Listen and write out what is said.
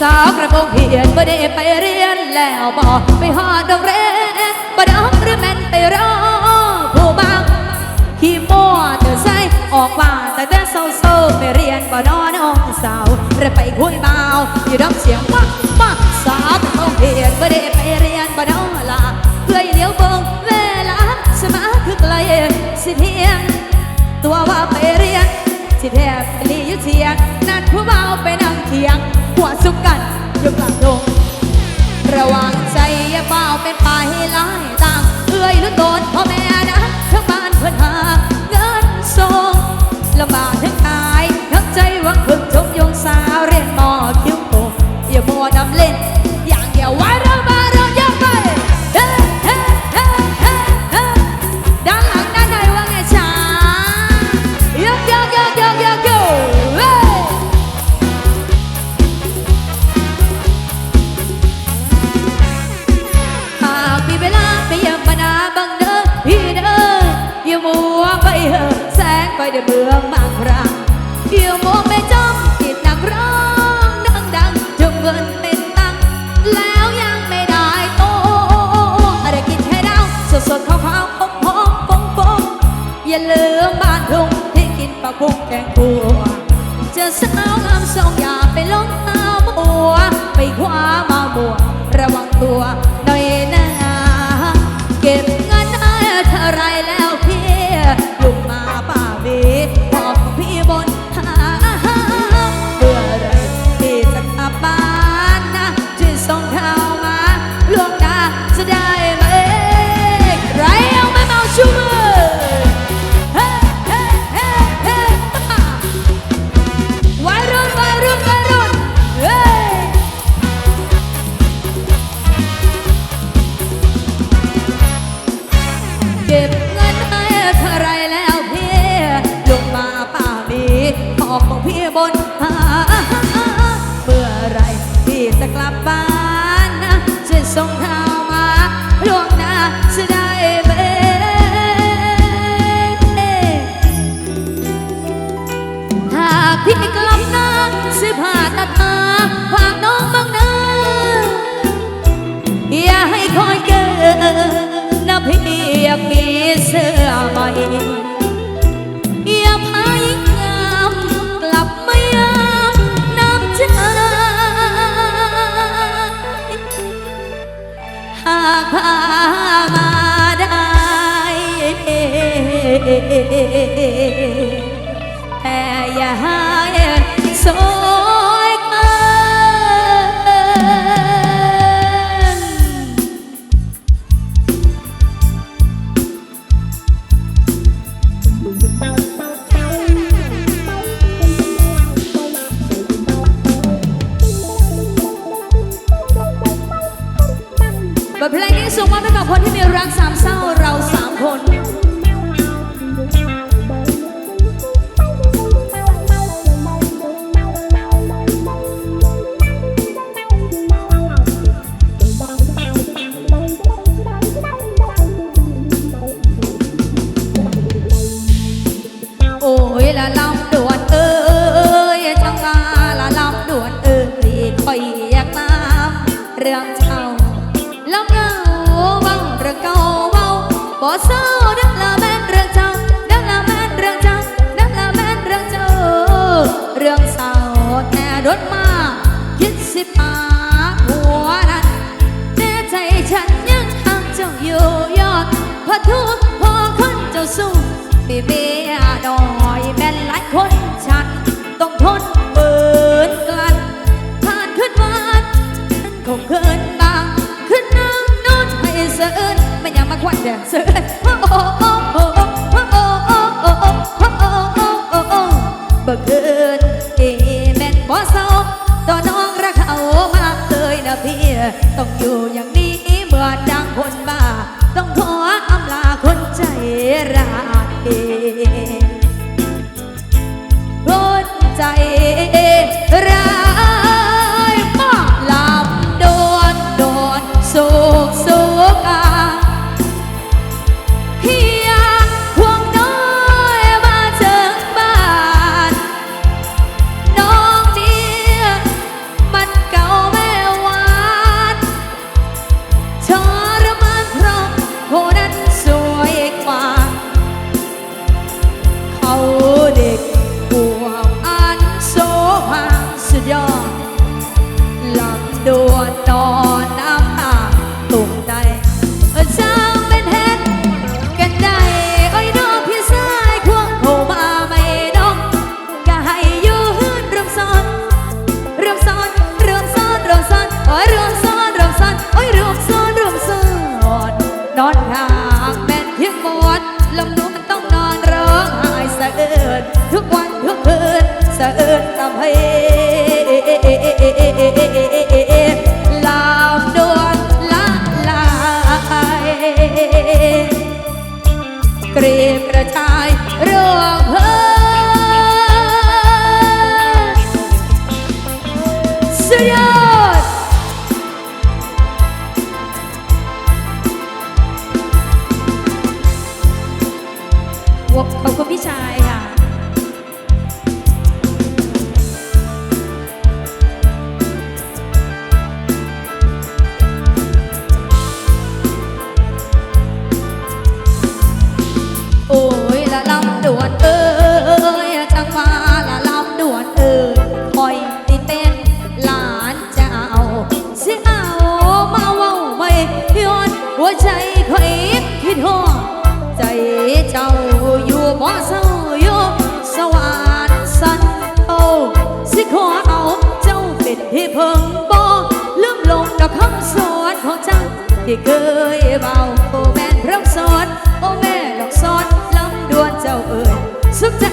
สาวกระโปรงเพียนบ่ได้ไปเรียนแล้วบ่ไปหอดดอกเรบ่ดอกหรือแม่นไปรอผู้บางขี่มัวเธอใส่ออกว่าแต่แต่เศร้าๆไปเรียนบ่นอนน้องสาวหรือไปคุยเมาอยู่ดอกเสียงว่าว่าสาวกระโปรงเพียนบ่ได้ไปเรียนบ่นอนลาเพื่อเลี้ยวเบิ่งเวลาสมาคือไกลสิเทียงตัวว่าไปเรียนสิแทบจะลีอยู่เทียงนัดผู้เบาไปนั่งเถียง หัวสุกกันยู่กลางดงระวังใจอย่าเบาเป็นไปหลายต่างเอื้อยหรือโดนพ่อแม่นะทั้งบ้านเพื่อนหาเงินส่งลำบากทั้ง แกงกัวจะสาวงามสองอย่าไปหลงตาบัว ไปคว้ามาบัว ระวังตัวหน่อยนะเก็บ พี่บนหาเมื่อไรพี่จะกลับบ้านนะช่วยส่งข่าวมาล่วงหน้าจะได้ไหมหากพี่กลับนาสิผ่านหน้าตาฝากน้องบ้างนะอย่าให้คอยเกินนะพี่อยากมีเสื้อ แต่อย่าให้สวยเกินบทเพลงนี้ส่งมอบให้กับคนที่มีรักสามเศร้า เสือนมันยักมาควันแดงเสือนบักเอิญเอแมนบ่เศร้าตอนนอ ด่วนนอนน้ำตาตุ่มใจเออช่างเป็นเห็นกันได้โอ้ยน้องพี่ชายควงเข้ามาไม่น้องก็ให้อยู่หืนรวมซ้อนเริ่มซ้อนเริ่มซ้อนเริ่มซ้อนโอ้ยเริ่มซ้อนเริ่มซ้อนโอ้ยเริ่มซ้อนเริ่มซ้อนนอนห่างแม่นเพียงหมดลำนุ่มต้องนอนร้องไห้สะเอิดทุกวันทุกคืนสะเอิดทำให้ ที่เคยเบาโอแม่นพระสอนโอแม่ดอกสอนลำดวนเจ้าเอ่ยสุขใจ